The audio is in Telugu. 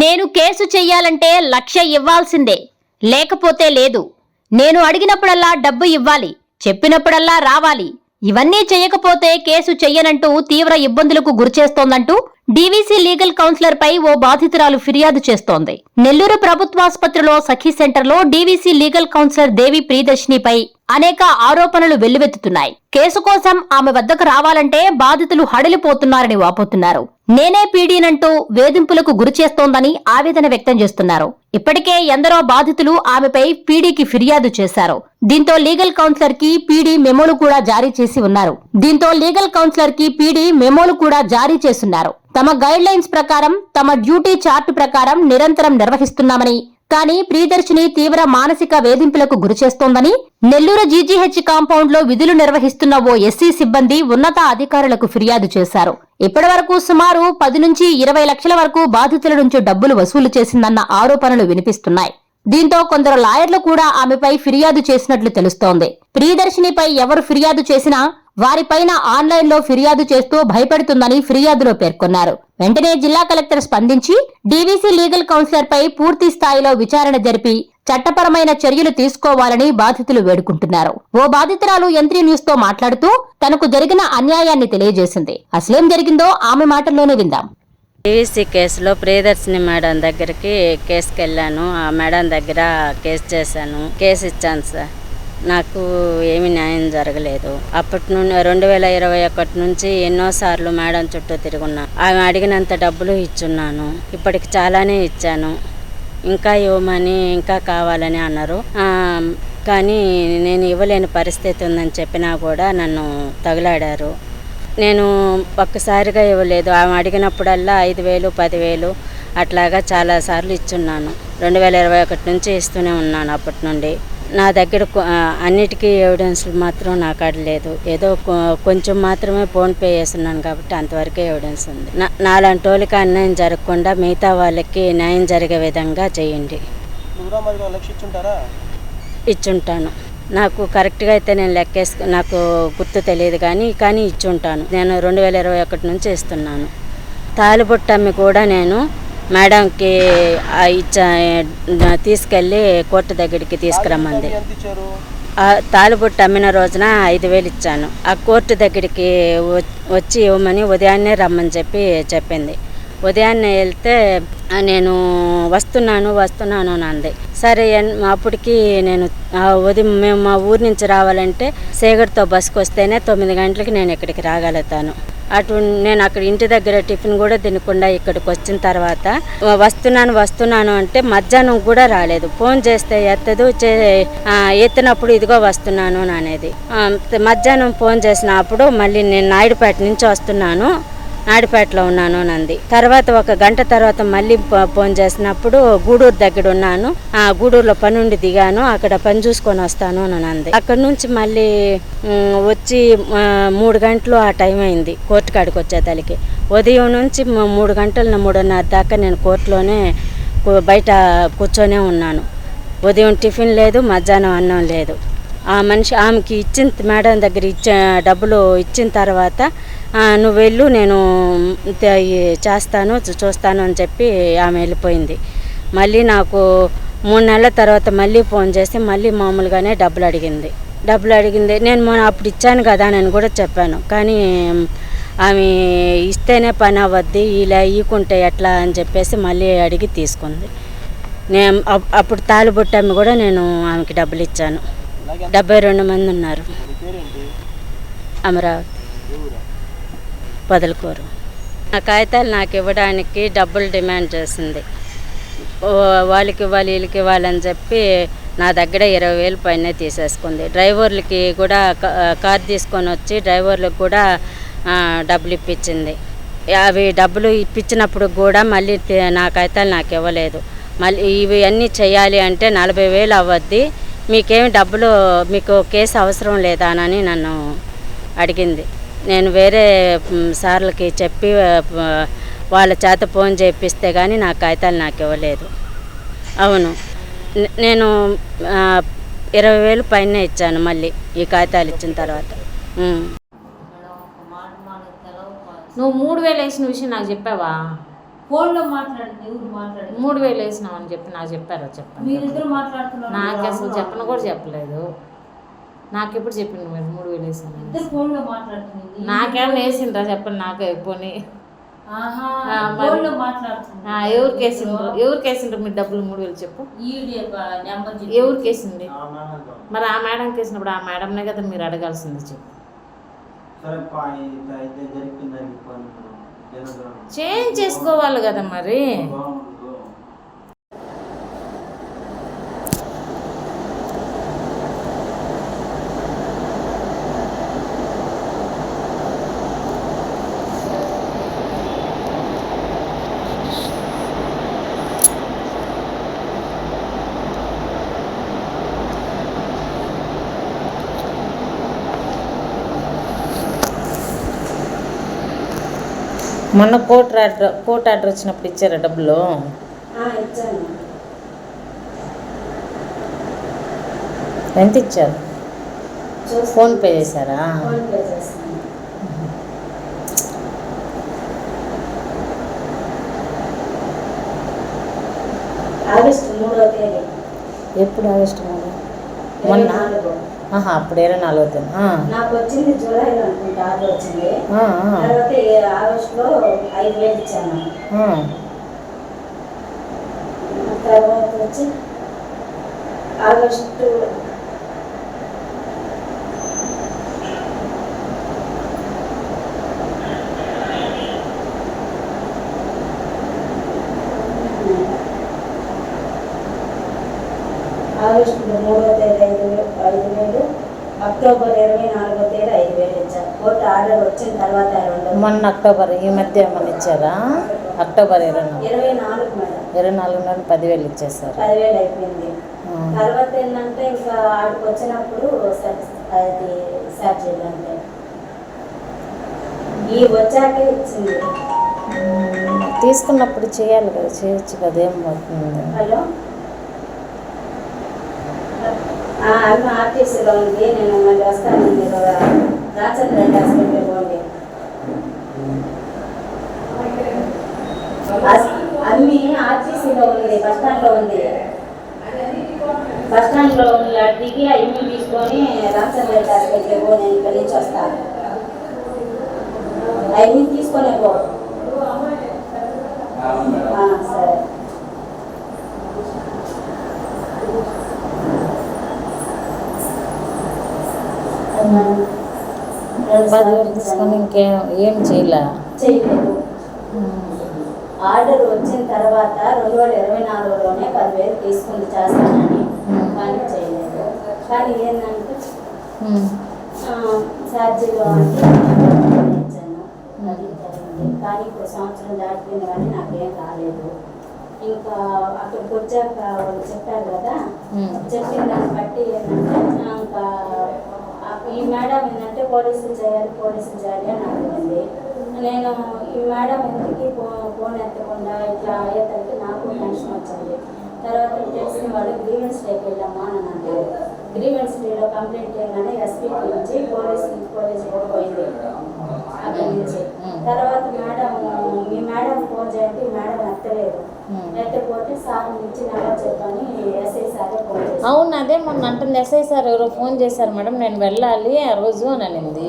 నేను కేసు చెయ్యాలంటే లక్ష ఇవ్వాల్సిందే. లేకపోతే లేదు. నేను అడిగినప్పుడల్లా డబ్బు ఇవ్వాలి. చెప్పినప్పుడల్లా రావాలి. ఇవన్నీ చేయకపోతే కేసు చెయ్యనంటూ తీవ్ర ఇబ్బందులకు గురిచేస్తోందంటూ డీవీసీ లీగల్ కౌన్సిలర్ పై ఓ బాధితురాలు ఫిర్యాదు చేస్తోంది. నెల్లూరు ప్రభుత్వాసుపత్రిలో సఖీ సెంటర్లో డీవీసీ లీగల్ కౌన్సిలర్ దేవి ప్రియదర్శినిపై అనేక ఆరోపణలు వెల్లువెత్తుతున్నాయి. కేసు కోసం ఆమె వద్దకు రావాలంటే బాధితులు హడలిపోతున్నారని వాపోతున్నారు. నేనే పీడీనంటూ వేధింపులకు గురి చేస్తోందని ఆవేదన వ్యక్తం చేస్తున్నారు. ఇప్పటికే ఎందరో బాధితులు ఆమెపై పీడీకి ఫిర్యాదు చేశారు. దీంతో లీగల్ కౌన్సిలర్కి పీడీ మెమోలు కూడా జారీ చేసి ఉన్నారు. దీంతో లీగల్ కౌన్సిలర్కి పీడీ మెమోలు కూడా జారీ చేస్తున్నారు. తమ గైడ్ లైన్స్ ప్రకారం తమ డ్యూటీ చార్ట్ ప్రకారం నిరంతరం నిర్వహిస్తున్నామని కానీ ప్రియదర్శిని తీవ్ర మానసిక వేధింపులకు గురిచేస్తోందని నెల్లూరు జీజీహెచ్ కాంపౌండ్లో విధులు నిర్వహిస్తున్న ఓ ఎస్సీ సిబ్బంది ఉన్నత అధికారులకు ఫిర్యాదు చేశారు. ఇప్పటి వరకు సుమారు పది నుంచి ఇరవై లక్షల వరకు బాధితుల నుంచి డబ్బులు వసూలు చేసిందన్న ఆరోపణలు వినిపిస్తున్నాయి. దీంతో కొందరు లాయర్లు కూడా ఆమెపై ఫిర్యాదు చేసినట్లు తెలుస్తోంది. ప్రియదర్శినిపై ఎవరు ఫిర్యాదు చేసినా వారిపైన ఆన్లైన్లో ఫిర్యాదు చేస్తూ భయపడుతుందని ఫిర్యాదులో పేర్కొన్నారు. వెంటనే జిల్లా కలెక్టర్ స్పందించి డీవీసీ లీగల్ కౌన్సిలర్ పై పూర్తి స్థాయిలో విచారణ జరిపి చట్టపరమైన చర్యలు తీసుకోవాలని బాధితులు వేడుకుంటున్నారు. ఓ బాధితురాలు యంత్రి న్యూస్తో మాట్లాడుతూ తనకు జరిగిన అన్యాయాన్ని తెలియజేసింది. అసలేం జరిగిందో ఆమె మాటల్లోనే విందాం. డీవీసీ కేసులో ప్రియదర్శిని మేడం దగ్గరికి కేసుకెళ్ళాను. ఆ మేడం దగ్గర కేసు చేశాను. కేసు ఇచ్చాను సార్. నాకు ఏమి న్యాయం జరగలేదు. అప్పటి నుండి రెండు వేల ఇరవై ఒకటి నుంచి ఎన్నోసార్లు మేడం చుట్టూ తిరుగున్నా ఆమె అడిగినంత డబ్బులు ఇచ్చున్నాను. ఇప్పటికి చాలానే ఇచ్చాను. ఇంకా ఇవ్వమని ఇంకా కావాలని అన్నారు. కానీ నేను ఇవ్వలేని పరిస్థితి ఉందని చెప్పినా కూడా నన్ను తగులాడారు. నేను ఒక్కసారిగా ఇవ్వలేదు. ఆమె అడిగినప్పుడల్లా ఐదు వేలు పదివేలు అట్లాగా చాలాసార్లు ఇచ్చున్నాను. రెండు వేల ఇరవై ఒకటి నుంచి ఇస్తూనే ఉన్నాను అప్పటి నుండి. నా దగ్గర అన్నిటికీ ఎవిడెన్స్లు మాత్రం నా కాడ లేదు. ఏదో కొంచెం మాత్రమే ఫోన్పే చేస్తున్నాను కాబట్టి అంతవరకే ఎవిడెన్స్ ఉంది. నాలాంటి వాళ్ళకి అన్యాయం జరగకుండా మిగతా వాళ్ళకి న్యాయం జరిగే విధంగా చేయండి. ఇచ్చుంటాను. నాకు కరెక్ట్గా అయితే నేను లెక్కేసు నాకు గుర్తు తెలియదు కానీ కానీ ఇచ్చుంటాను. నేను రెండు వేల ఇరవై ఒకటి నుంచి ఇస్తున్నాను. తాలిబొట్టమ్మి కూడా నేను మేడంకి ఇచ్చా తీసుకెళ్ళి కోర్టు దగ్గరికి తీసుకురమ్మంది. తాలిబొట్టు అమ్మిన రోజున ఐదు వేలు ఇచ్చాను. ఆ కోర్టు దగ్గరికి వచ్చి ఇవ్వమని ఉదయాన్నే రమ్మని చెప్పి చెప్పింది. ఉదయాన్నే వెళ్తే "ఆ, నేను వస్తున్నాను వస్తున్నాను అని అంది. సరే అప్పటికి నేను ఉదయం మేము మా ఊరి నుంచి రావాలంటే సేగడితో బస్కి వస్తేనే తొమ్మిది గంటలకి నేను ఇక్కడికి రాగలుగుతాను. అటు నేను అక్కడ ఇంటి దగ్గర టిఫిన్ కూడా తినకుండా ఇక్కడికి వచ్చిన తర్వాత వస్తున్నాను వస్తున్నాను అంటే మధ్యాహ్నం కూడా రాలేదు. ఫోన్ చేస్తే ఎత్తదు చే ఎత్తినప్పుడు ఇదిగో వస్తున్నాను అనేది. మధ్యాహ్నం ఫోన్ చేసినప్పుడు మళ్ళీ నేను నాయుడుపేట నుంచి వస్తున్నాను. నాయుడుపేటలో ఉన్నాను అని అంది తర్వాత ఒక గంట తర్వాత మళ్ళీ ఫోన్ చేసినప్పుడు గూడూరు దగ్గర ఉన్నాను. ఆ గూడూరులో పని ఉండి దిగాను. అక్కడ పని చూసుకొని వస్తాను అని అంది అక్కడ నుంచి మళ్ళీ వచ్చి మూడు గంటలు ఆ టైం అయింది కోర్టు కాడికి వచ్చేతలకి. ఉదయం నుంచి మూడు గంటల మూడున్నర దాకా నేను కోర్టులోనే బయట కూర్చొనే ఉన్నాను. ఉదయం టిఫిన్ లేదు మధ్యాహ్నం అన్నం లేదు. ఆ మనిషి ఆమెకి ఇచ్చిన మేడం దగ్గర ఇచ్చే డబ్బులు ఇచ్చిన తర్వాత నువ్వు వెళ్ళు నేను చేస్తాను చూస్తాను అని చెప్పి ఆమె వెళ్ళిపోయింది. మళ్ళీ నాకు మూడు నెలల తర్వాత మళ్ళీ ఫోన్ చేసి మళ్ళీ మామూలుగానే డబ్బులు అడిగింది. డబ్బులు అడిగింది. నేను మొన్న అప్పుడు ఇచ్చాను కదా అని కూడా చెప్పాను. కానీ ఆమె ఇస్తేనే పని అవ్వద్ది ఇలా ఇవ్వకుంటే ఎట్లా అని చెప్పేసి మళ్ళీ అడిగి తీసుకుంది. నేను అప్- అప్పుడు తాలిబొట్టమ్మి కూడా నేను ఆమెకి డబ్బులు ఇచ్చాను. డెబ్బై రెండు మంది ఉన్నారు. అమరావతి. వదులుకోరు. ఆ కాగితాలు నాకు ఇవ్వడానికి డబ్బులు డిమాండ్ చేసింది. వాళ్ళకి ఇవ్వాలి వీళ్ళకి ఇవ్వాలని చెప్పి నా దగ్గర ఇరవై వేలు పైన తీసేసుకుంది. డ్రైవర్లకి కూడా కార్ తీసుకొని వచ్చి డ్రైవర్లకు కూడా డబ్బులు ఇప్పించింది. అవి డబ్బులు ఇప్పించినప్పుడు కూడా మళ్ళీ నా కాగితాలు నాకు ఇవ్వలేదు. మళ్ళీ ఇవి అన్నీ చేయాలి అంటే నలభై వేలు అవ్వద్ది. మీకేమి డబ్బులు మీకు కేసు అవసరం లేదా అని నన్ను అడిగింది. నేను వేరే సార్లకి చెప్పి వాళ్ళ చేత ఫోన్ చేపిస్తే కానీ నా కాగితాలు నాకు ఇవ్వలేదు. అవును. నేను ఇరవై వేలు పైన ఇచ్చాను మళ్ళీ ఈ కాగితాలు ఇచ్చిన తర్వాత. నువ్వు మూడు వేలు వేసిన విషయం నాకు చెప్పావా? ఫోన్లో మాట్లాడండి మూడు వేలు వేసినామని చెప్పి నాకు చెప్పారా? చెప్పండి. నాకు అసలు చెప్పను కూడా చెప్పలేదు. నాకు ఎప్పుడు చెప్పిండు మీరు? మూడు వేలు వేసాను నాకేమన్నా వేసిండ్రా చెప్పండి నాకు పోనీ. ఎవరికి వేసిండ్రు? ఎవరికి వేసిండ్రు మీరు డబ్బులు మూడు వేలు చెప్పు? ఎవరికి వేసింది? మరి ఆ మేడంకి వేసినప్పుడు ఆ మేడంనే కదా మీరు అడగాల్సింది చెప్పు. చేంజ్ చేసుకోవాలి కదా మరి. మొన్న కోర్టు ఆర్డర్ కోర్టు ఆర్డర్ వచ్చినప్పుడు ఇచ్చారా డబ్బులు? ఎంత ఇచ్చారు. ఫోన్ పే చేశారా? ఎప్పుడు ఆగస్టు మూడు? మొన్న. ఆహా అప్పుడు ఇరవై నాలుగో తేదీ ఆ, నాకు వచ్చింది జూలైలో అనుకుంటా ఆర్డర్ వచ్చింది. తర్వాత ఆగస్టులో ఐదు వేలు ఇచ్చాను. తర్వాత వచ్చి ఆగస్టు ఆగస్టు మూడో తేదీ ఐదు వే- ఐదు వేలు అక్టోబర్ ఇరవై నాలుగో తేదీ ఐదు వేలు ఇచ్చారు. కోర్టు ఆర్డర్ వచ్చిన తర్వాత రెండు మొన్న అక్టోబర్ ఈ మధ్య ఏమన్నా ఇచ్చారా? అక్టోబర్ ఇరవై నాలుగు. ఇరవై నాలుగు మేడం. ఇరవై నాలుగు నుండి పదివేలు ఇచ్చేసారు పదివేలు అయిపోయింది. తర్వాత ఏంటంటే ఇంకా ఆడికి వచ్చినప్పుడు సర్- అది సర్జరీ అంటే ఈ వచ్చాకే ఇచ్చింది. తీసుకున్నప్పుడు చేయాలి కదా చేయొచ్చు కదా ఏం అవుతుంది? హలో? ఆ, ఆర్టీసీలో ఉంది. నేను మళ్ళీ వస్తాను. మీరు రాచంద్ర రెడ్డి హాస్పిటల్ పోండి. అమ్మి ఆర్టీసీలో ఉంది. బస్ స్టాండ్లో ఉంది. బస్ స్టాండ్లో ఉన్న అడ్డికి దిగి తీసుకొని రామచంద్ర రెడ్డి హాస్పిటల్ పో నేను ఇక్కడి నుంచి వస్తాను. అవి తీసుకొని పో ఆ, సరే తీసుకొని ఇంకేం ఏం చేయలే? చేయలేదు. ఆర్డర్ వచ్చిన తర్వాత రెండు వేల ఇరవై నాలుగులోనే పదివేలు తీసుకుని చేస్తానని కానీ చేయలేదు. కానీ ఏంటంటే. ఛార్జీలో అంటే కానీ ఇప్పుడు సంవత్సరం దాటిపోయింది కానీ నాకేం రాలేదు ఇంకా అక్కడికి వచ్చాక వాళ్ళు చెప్పారు కదా. చెప్పిన దాన్ని బట్టి ఏంటంటే ఇంకా ఏంటంటే పోలీసులు చేయాలి పోలీసులు చేయాలి అని అడిగింది నేను ఈ మేడం ఎందుకు ఫోన్ ఎత్తకుండా ఇట్లా అయ్యేసరికి నాకు టెన్షన్ వచ్చింది. తర్వాత తెలిసిన వాళ్ళు గ్రీవెన్స్ డేకి వెళ్ళామా అని అన్నారు. గ్రీవెన్స్ డేలో కంప్లైంట్ చేయగానే ఎస్పీ నుంచి పోలీస్ పోలీస్ కూడా పోయింది. అక్కడి నుంచి. తర్వాత మేడం ఫోన్ చేయండి మేడం ఎత్తలేదు. ఎత్తకపోతే సార్ నుంచి నెల చెప్పని ఎస్ఐ సారే ఫోన్ అవును అదే మొన్న అంటుంది ఎస్ఐ సార్ ఎవరో ఫోన్ చేశారు మేడం నేను వెళ్ళాలి ఆ రోజు అని అనింది.